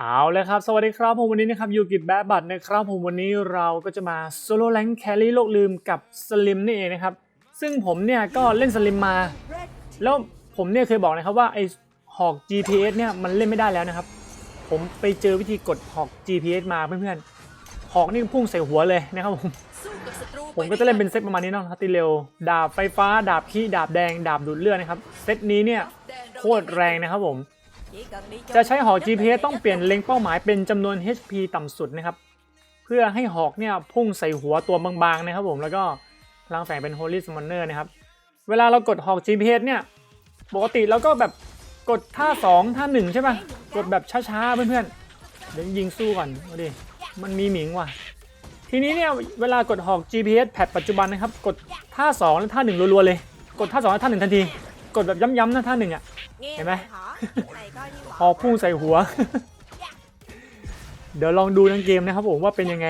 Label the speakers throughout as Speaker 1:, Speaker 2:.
Speaker 1: เอาเลยครับ สวัสดีครับผมวันนี้นะครับยูกับแบดบัตนะครับผมวันนี้เราก็จะมาโซโล่แ n งแครี่โลกลืมกับสลิมนี่เองนะครับ ซึ่งผมเนี่ยก็เล่นสลิมมา แล้วผมเนี่ยเคยบอกนะครับว่าไอหอก GPS เนี่ยมันเล่นไม่ได้แล้วนะครับ ผมไปเจอวิธีกดหอก GPS มาเพื่อนๆ หอกนี่พุ่งใส่หัวเลยนะครับผม ผมก็จะเล่นเป็นเซตประมาณนี้เนาะทัตติเร็ว ดาบไฟฟ้า ดาบขี้ ดาบแดง ดาบดูดเลือดนะครับ เซตนี้เนี่ยโคตรแรงนะครับผม จะใช้หอก GPS ต้องเปลี่ยนเล็งเป้าหมายเป็นจำนวน HP ต่ำสุดนะครับ เพื่อให้หอกเนี่ยพุ่งใส่หัวตัวบางๆนะครับผมแล้วก็พลังแฝงเป็น Holy Summoner นะครับ เวลาเรากดหอก GPS เนี่ยปกติเราก็แบบกดท่า 2 ท่า 1 ใช่ป่ะ กดแบบช้าๆ เพื่อนๆ เดี๋ยวยิงสู้ก่อนเอาดิมันมีหมิงว่ะ ทีนี้เนี่ยเวลากดหอก GPS แพทปัจจุบันนะครับ กดท่า 2 และท่า 1 รัวๆ เลย กดท่า 2 และท่า 1 ทันที กดแบบย้ำๆนะท่า 1 อะ เห็นไหมพอพุ่งใส่หัว เดี๋ยวลองดูทั้งเกมนะครับผมว่าเป็นยังไง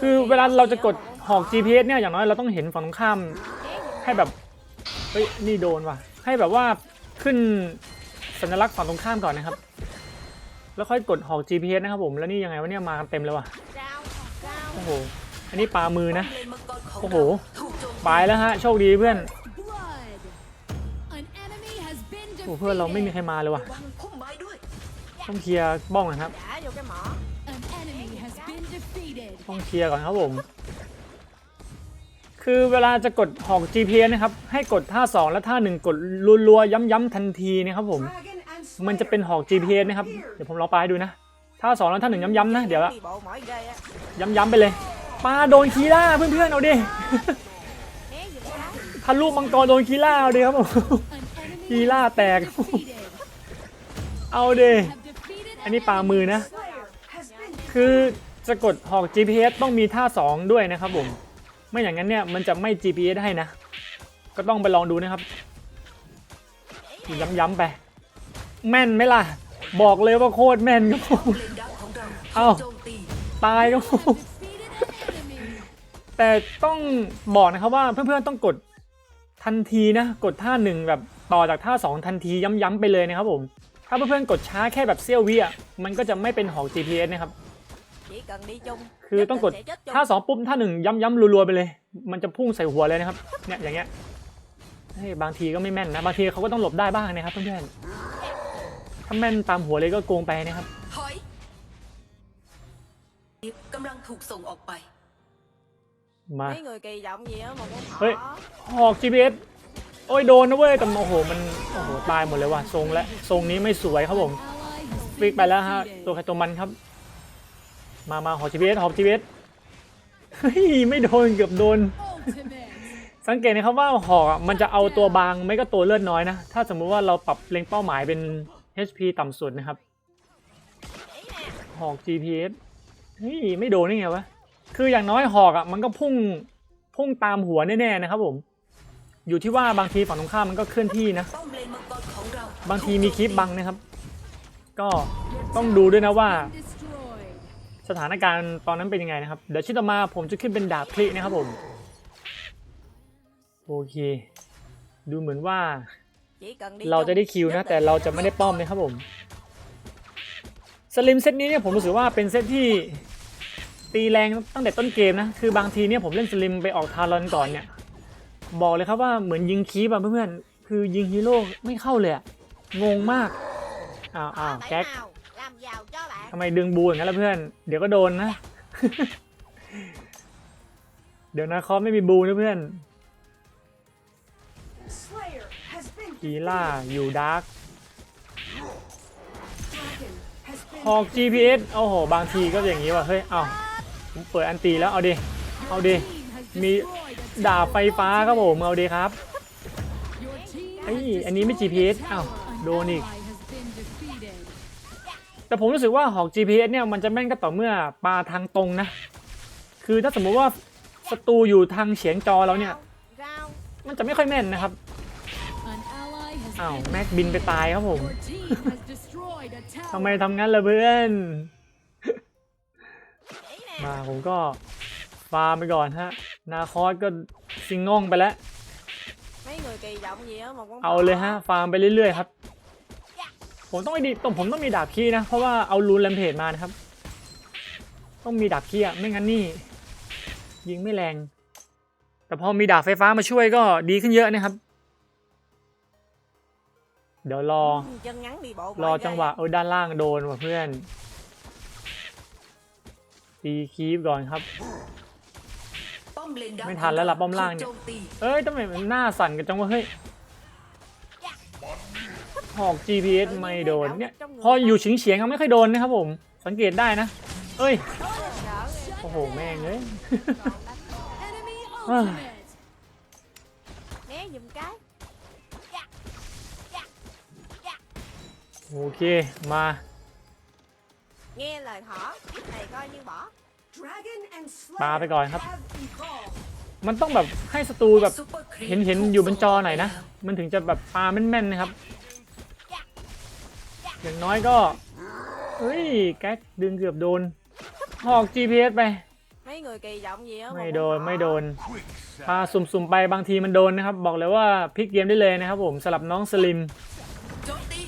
Speaker 1: คือเวลาเราจะกดหอก GPS เนี่ยอย่างน้อยเราต้องเห็นฝั่งตรงข้ามให้แบบเฮ้ยนี่โดนว่ะ ให้แบบว่าขึ้นสัญลักษณ์ฝั่งตรงข้ามก่อนนะครับ แล้วค่อยกดหอก GPS นะครับผมแล้วนี่ยังไงวะเนี่ยมากันเต็มเลยว่ะโอ้โหอันนี้ปลามือนะโอ้โห ไปแล้วฮะ โชคดีเพื่อนโอ้เพื่อนเราไม่มีใครมาเลยว่ะ
Speaker 2: วางพุ่มไม้ด้วย
Speaker 1: ต้องเคลียร์บ้องก่อนครับ
Speaker 2: หาอยู่แกหมอ
Speaker 1: ต้องเคลียร์ก่อนครับผม คือเวลาจะกดหอก GPS นะครับ ให้กดท่า 2 และท่า 1 กดรัวๆ ย้ำๆทันทีนะครับผม มันจะเป็นหอก GPS นะครับ เดี๋ยวผมลองปาให้ดูนะ ท่า 2 และท่า 1 ย้ำๆนะ เดี๋ยวละ
Speaker 2: มี bộ mỏi ghê á
Speaker 1: ย้ำๆไปเลยปาโดนคีล่าเพื่อนๆเอาดิ
Speaker 2: né gì đó
Speaker 1: ทะลุมังกรโดนคีล่าเอาดิครับผมคีล่าแตก เอาดิอันนี้ปามือนะ คือจะกดหอก GPS ต้องมีท่า 2 ด้วยนะครับผมไม่อย่างนั้นเนี่ยมันจะไม่ GPS ให้นะ ก็ต้องไปลองดูนะครับ ย้ำๆไป แม่นไหมล่ะ บอกเลยว่าโคตรแม่นครับผม
Speaker 2: เลนดักของเรา
Speaker 1: เอ้า
Speaker 2: โจมตี
Speaker 1: ตายครับผมแต่ต้องบอกนะครับว่าเพื่อนๆต้องกด ทันทีนะ กดท่าหนึ่งแบบต่อจากท่า 2 ทันทีย้ำๆไปเลยนะครับผม ถ้าเพื่อนๆกดช้าแค่แบบเสี้ยววิอะมันก็จะไม่เป็นหอก GPS นะครับ
Speaker 2: chỉ cần đi chung
Speaker 1: คือต้องกด
Speaker 2: nhất định sẽ chết chung
Speaker 1: ท่าสองปุ๊บท่าหนึ่งย้ำๆรัวๆไปเลย มันจะพุ่งใส่หัวเลยนะครับเนี่ยอย่างเงี้ยเฮ้ยบางทีก็ไม่แม่นนะ บางทีเขาก็ต้องหลบได้บ้างนะครับเพื่อนๆถ้าแม่นตามหัวเลยก็โกงไปนะครับ
Speaker 2: ถอยกำลังถูกส่งออกไป
Speaker 1: มา
Speaker 2: mấy người kỳ vọng gì á mà muốn họ
Speaker 1: Ê. หอก GPS โอ้ยโดนนะเว้ยแต่โอ้โหมันโอ้โหตายหมดเลยว่ะทรงและทรงนี้ไม่สวยครับผมฟิกไปแล้วฮะตัวใครตัวมันครับ มามาหอก GPS หอก GPS เฮ้ยไม่โดนเกือบโดน สังเกตนะครับว่าหอกอะมันจะเอาตัวบางไม่ก็ตัวเลือดน้อยนะ ถ้าสมมุติว่าเราปรับเล็งเป้าหมายเป็น HP ต่ำสุดนะครับ หอก GPS เฮ้ยไม่โดนได้ไงวะ คืออย่างน้อยหอกอะมันก็พุ่งพุ่งตามหัวแน่ๆนะครับผมอยู่ที่ว่าบางทีฝั่งตรงข้ามมันก็เคลื่อนที่นะ บางทีมีคลิปบังนะครับ ก็ต้องดูด้วยนะว่า สถานการณ์ตอนนั้นเป็นยังไงนะครับ เดี๋ยวชิ้นต่อมาผมจะขึ้นเป็นดาบคลินะครับผม โอเค ดูเหมือนว่า เราจะได้คิวนะ แต่เราจะไม่ได้ป้อมนะครับผม สลิมเซตนี้เนี่ยผมรู้สึกว่าเป็นเซตที่ ตีแรงตั้งแต่ต้นเกมนะ คือบางทีเนี่ยผมเล่นสลิมไปออกทารอนก่อนเนี่ย บอกเลยครับว่าเหมือนยิงคีบอะเพื่อนๆ คือยิงฮีโร่ไม่เข้าเลยอะงงมาก อ้าวอ้าว
Speaker 2: Thể
Speaker 1: แก๊ก
Speaker 2: nào làm giàu cho bạn
Speaker 1: ทำไมดึงบูอย่างนั้นล่ะเพื่อน เดี๋ยวก็โดนนะ เดี๋ยวนะคอไม่มีบูนะเพื่อน กีล่าอยู่ดาร์กหอก GPS โอ้โห บางทีก็อย่างนี้ว่ะ เฮ้ย เอ้า ผมเปิดอันตีแล้วเอาดิเอาดิมีดาบไฟฟ้าครับผมเอาดิครับเฮ้ยอันนี้ไม่ GPS อ้าวโดนอีกแต่ผมรู้สึกว่าหอก GPS เนี่ยมันจะแม่นก็ต่อเมื่อปลาทางตรงนะ คือถ้าสมมุติว่าศัตรูอยู่ทางเฉียงจอเราเนี่ย มันจะไม่ค่อยแม่นนะครับอ้าวแม็กบินไปตายครับผมทำไมทำงั้นล่ะเพื่อน มาผมก็ฟาร์มไปก่อนฮะ นาคอสก็ซิงง่องไปแล้ว
Speaker 2: mấy người kỳ vọng gì á mà muốn
Speaker 1: เอาเลยฮะ ฟาร์มไปเรื่อยๆครับ ผมต้องไอ้ดีต้องผมต้องมีดาบคีนะ เพราะว่าเอารูนแรมเพจมานะครับ ต้องมีดาบคีอะไม่งั้นนี่ ยิงไม่แรง แต่พอมีดาบไฟฟ้ามาช่วยก็ดีขึ้นเยอะนะครับ เดี๋ยวรอ
Speaker 2: chân ngắn đi bộ
Speaker 1: รอ
Speaker 2: mọi
Speaker 1: จัง
Speaker 2: gai.
Speaker 1: หวะเออด้านล่างโดนว่ะเพื่อน ตีคีบก่อนครับ
Speaker 3: ป้อมเลนดัก
Speaker 1: ไม่ทันแล้วล่ะป้อมล่างเนี่ย
Speaker 3: ถูกโจตี
Speaker 1: เอ้ยทำไมมันหน้าสั่นกันจังวะเฮ้ยหอก GPS ไม่โดนเนี่ย พออยู่เฉียงเฉียงๆยังไม่ค่อยโดนนะครับผม สังเกตได้นะ เอ้ย
Speaker 2: Đỡ đi.
Speaker 1: โอ้โห แม่งเลย
Speaker 4: Enemy
Speaker 1: Ah.
Speaker 4: ultimate.
Speaker 2: né giùm cái
Speaker 1: โอเค มา
Speaker 2: nghe lời thỏ kiếp này coi như bỏ
Speaker 1: ปาไปก่อนครับ มันต้องแบบให้ศัตรูแบบ
Speaker 3: ซุปปอร์ครีป
Speaker 1: เห็นเห็นอยู่บนจอหน่อยนะ มันถึงจะแบบปลาแม่นๆนะครับ อย่างน้อยก็ เฮ้ย แก๊กดึงเกือบโดน หอก GPS ไป
Speaker 2: mấy người kỳ vọng gì á
Speaker 1: ไม่
Speaker 2: mà
Speaker 1: โด
Speaker 2: muốn
Speaker 1: น
Speaker 2: bỏ.
Speaker 1: ไม่โดน พาสุ่มๆไปบางทีมันโดนนะครับ บอกเลยว่าพลิกเกมได้เลยนะครับผมสลับน้องสลิม
Speaker 3: โจมตี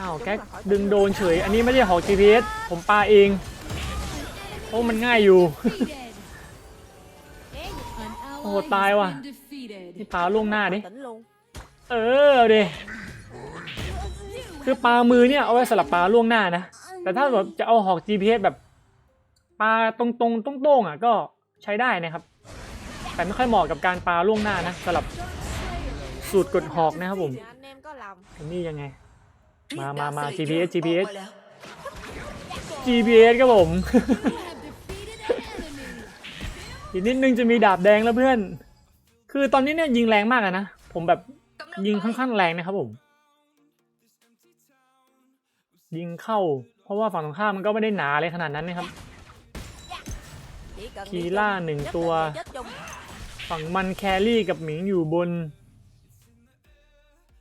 Speaker 1: อ้าวแก๊กดึงโดนเฉย อันนี้ไม่ได้หอก GPS ผมปาเอง โอ้มันง่ายอยู่
Speaker 4: Defeated.
Speaker 2: né giùm
Speaker 4: An ally
Speaker 1: Ồ, tai
Speaker 4: has
Speaker 1: quá.
Speaker 4: been defeated.
Speaker 1: นี่ปาล่วงหน้าดิ
Speaker 2: tỉnh luôn
Speaker 1: เออเอาดิคือปลามือเนี่ยเอาไว้สลับปลาล่วงหน้านะ แต่ถ้าแบบจะเอาหอก GPS แบบปลาตรงๆตรงๆอะก็ใช้ได้นะครับ แต่ไม่ค่อยเหมาะกับการปลาล่วงหน้านะสลับสูตรกดหอกนะครับผม
Speaker 2: thì anh em có lòng
Speaker 1: อันนี้ยังไง
Speaker 3: เรียก
Speaker 1: มามามา
Speaker 3: ดร์คเลเยอ
Speaker 1: GPS
Speaker 3: ร์
Speaker 1: GPS
Speaker 3: ออกมาแล้ว
Speaker 1: GPS ครับผม
Speaker 4: You have defeated an enemy.
Speaker 1: อีกนิดนึงจะมีดาบแดงแล้วเพื่อน คือตอนนี้เนี่ยยิงแรงมากอะนะ ผมแบบ
Speaker 3: กำลัง
Speaker 1: ยิง
Speaker 3: ไป
Speaker 1: ค่อนข้างแรงนะครับผม ยิงเข้า เพราะว่าฝั่งตรงข้ามมันก็ไม่ได้หนาเลยขนาดนั้นนะครับ
Speaker 2: chỉ cần
Speaker 1: Kỳ
Speaker 2: đi
Speaker 1: la
Speaker 2: chung,
Speaker 1: nừng
Speaker 2: nhất
Speaker 1: tua.
Speaker 2: định là chết chung
Speaker 1: ฝั่งมันแครี่กับหมิงอยู่บน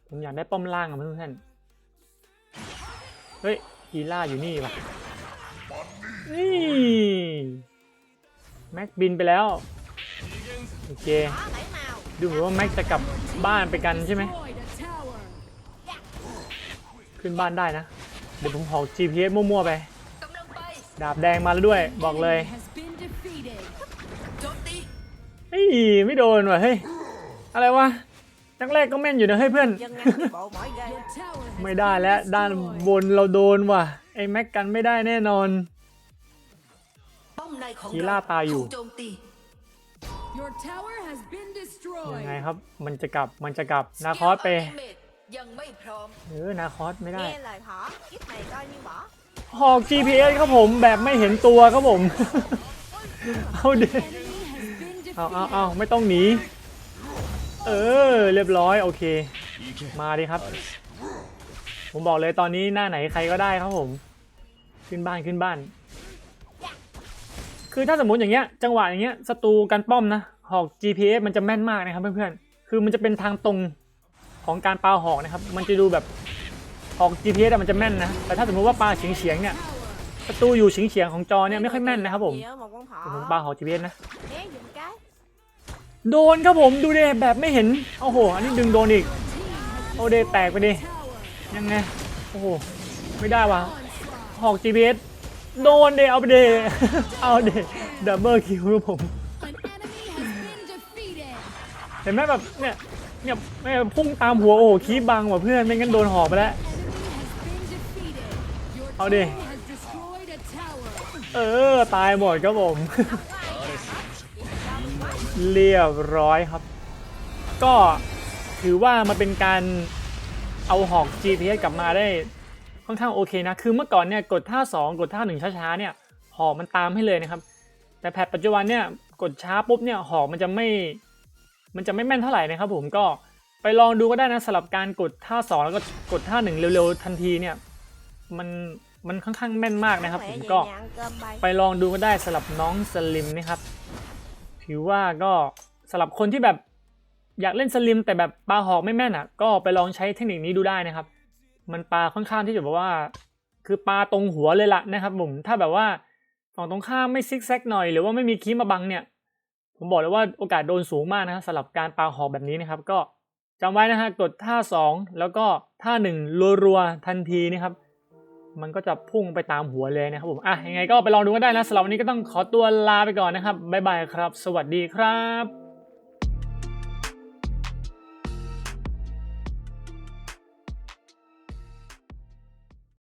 Speaker 1: ผมอยากได้ป้อมล่างอะเพื่อนๆ เฮ้ยกีล่าอยู่นี่ว่ะนี่แม็กบินไปแล้ว โอเค ดูเหมือนว่าแม็กจะกลับบ้านไปกันใช่ไหม ขึ้นบ้านได้นะ เดี๋ยวผมหอก GPS มั่วๆไป ดาบแดงมาแล้วด้วย บอกเลยเฮ้ยไม่โดนว่ะเฮ้ย อะไรวะ จังแรกก็แม่นอยู่นะเฮ้ยเพื่อน
Speaker 2: chân ngắn đi bộ mỗi gai
Speaker 4: Your tower has
Speaker 1: ไม่ได้แล้ว
Speaker 4: been
Speaker 1: ด้าน
Speaker 4: destroyed.
Speaker 1: บนเราโดนว่ะไอ้แม็กกันไม่ได้แน่นอน
Speaker 3: ป้อมในของ
Speaker 1: กีล่า
Speaker 3: เรา
Speaker 1: ตายอยู่
Speaker 3: ถูกโจมตี
Speaker 4: Your tower has been
Speaker 1: ยัง
Speaker 4: destroyed.
Speaker 1: ไงครับ มันจะกลับมันจะกลับนาคอสไป
Speaker 3: สกิลอัลติเมทยังไม่พร้อม
Speaker 1: เออนาคอสไม่ได้
Speaker 2: nghe lời thỏ kiếp này coi như bỏ
Speaker 1: หอก GPS ครับผมแบบไม่เห็นตัวครับผม เอาเด็
Speaker 4: Enemy has been
Speaker 1: เอาเอา
Speaker 4: defeated.
Speaker 1: เอาไม่ต้องหนี เออ เรียบร้อยโอเค มาดิครับ ผมบอกเลยตอนนี้หน้าไหนใครก็ได้ครับผม ขึ้นบ้านขึ้นบ้าน คือถ้าสมมติอย่างเงี้ย จังหวะอย่างเงี้ยศัตรูกันป้อมนะหอก GPS มันจะแม่นมากนะครับเพื่อนๆ คือมันจะเป็นทางตรงของการปาหอกนะครับ มันจะดูแบบหอก GPS อะมันจะแม่นนะ แต่ถ้าสมมติว่าปาเฉียงๆเนี่ยศัตรูอยู่เฉียงๆของจอเนี่ยไม่ค่อยแม่นนะครับผม
Speaker 2: gì á mà con
Speaker 1: เดี๋ยวผม
Speaker 2: thỏ
Speaker 1: ปาหอก GPS นะ
Speaker 2: né giùm cái
Speaker 1: โดนครับผมดูเดแบบไม่เห็นโอ้โห อันนี้ดึงโดนอีกโอเดแตกไปดิยังไงโอ้โหไม่ได้วะหอก GPS โดนเดเอาไปเดเอาเดดับเบิลคิวครับผมเห็นไหมแบบเนี่ยเนี่ยแม่พุ่งตามหัวโอ้โหคีบบังว่ะเพื่อนไม่งั้นโดนหอกไปแล้วเอาดิเออ ตายหมดครับผม เรียบร้อยครับ ก็ถือว่ามันเป็นการเอาหอก GPS กลับมาได้ค่อนข้างโอเคนะ คือเมื่อก่อนเนี่ยกดท่า 2 กดท่า 1 ช้าๆเนี่ยหอกมันตามให้เลยนะครับ แต่แพทปัจจุบันเนี่ยกดช้าปุ๊บเนี่ยหอกมันจะไม่ มันจะไม่แม่นเท่าไหร่นะครับผมก็ไปลองดูก็ได้นะสำหรับการกดท่า 2 แล้วก็กดท่า 1 เร็วๆ ทันทีเนี่ยมันมันค่อนข้างแม่นมากนะครับผมก็ไปลองดูก็ได้สำหรับน้องสลิมนะครับ ถือว่าก็สำหรับคนที่แบบอยากเล่นสลิมแต่แบบปลาหอกไม่แม่นอะ ก็ไปลองใช้เทคนิคนี้ดูได้นะครับ มันปลาค่อนข้างที่จะแบบว่า คือปลาตรงหัวเลยละนะครับผมถ้าแบบว่าฝั่งตรงข้ามไม่ซิกแซกหน่อยหรือว่าไม่มีคีมมาบังเนี่ย ผมบอกเลยว่าโอกาสโดนสูงมากนะครับสำหรับการปลาหอกแบบนี้นะครับ ก็จำไว้นะฮะกดท่า 2 แล้วก็ท่า1รัวๆทันทีนะครับ มันก็จะพุ่งไปตามหัวเลยนะครับผมอะยังไงก็ไปลองดูกันได้นะสำหรับวันนี้ก็ต้องขอตัวลาไปก่อนนะครับบ๊ายบายครับ สวัสดีครับ